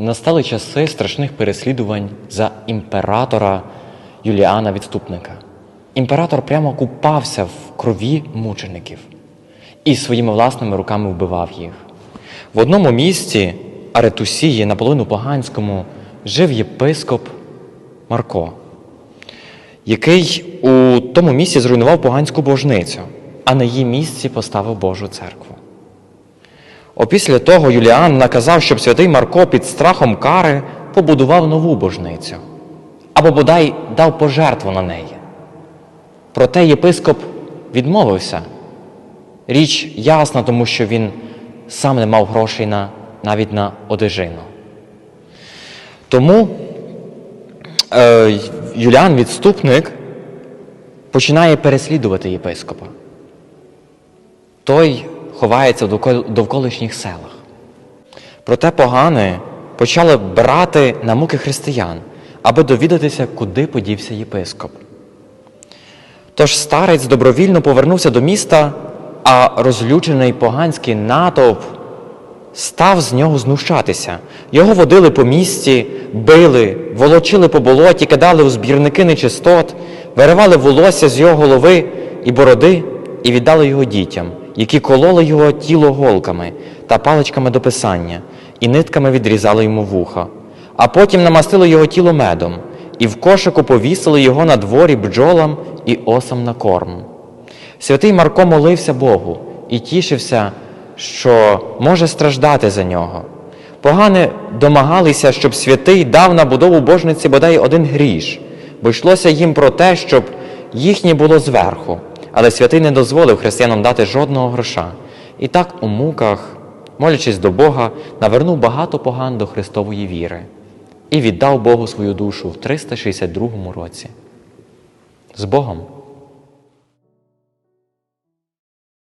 Настали часи страшних переслідувань за імператора Юліана Відступника. Імператор прямо купався в крові мучеників і своїми власними руками вбивав їх. В одному місті Аретусії, наполовину поганському, жив єпископ Марко, який у тому місці зруйнував поганську божницю, а на її місці поставив Божу церкву. Опісля того Юліан наказав, щоб святий Марко під страхом кари побудував нову божницю або бодай дав пожертву на неї. Проте єпископ відмовився. Річ ясна, тому що він сам не мав грошей на, навіть на одежину. Тому е, Юліан відступник починає переслідувати єпископа. Той ховається в довколишніх селах. Проте погани почали брати на муки християн, аби довідатися, куди подівся єпископ. Тож старець добровільно повернувся до міста, а розлючений поганський натовп став з нього знущатися. Його водили по місті, били, волочили по болоті, кидали у збірники нечистот, виривали волосся з його голови і бороди і віддали його дітям, які кололи його тіло голками та паличками до писання, і нитками відрізали йому вуха. А потім намастили його тіло медом, і в кошику повісили його на дворі бджолам і осам на корм. Святий Марко молився Богу і тішився, що може страждати за нього. Погани домагалися, щоб святий дав на будову божниці бодай один гріш, бо йшлося їм про те, щоб їхнє було зверху. Але святий не дозволив християнам дати жодного гроша. І так у муках, молячись до Бога, навернув багато поган до Христової віри і віддав Богу свою душу в 362 році. З Богом!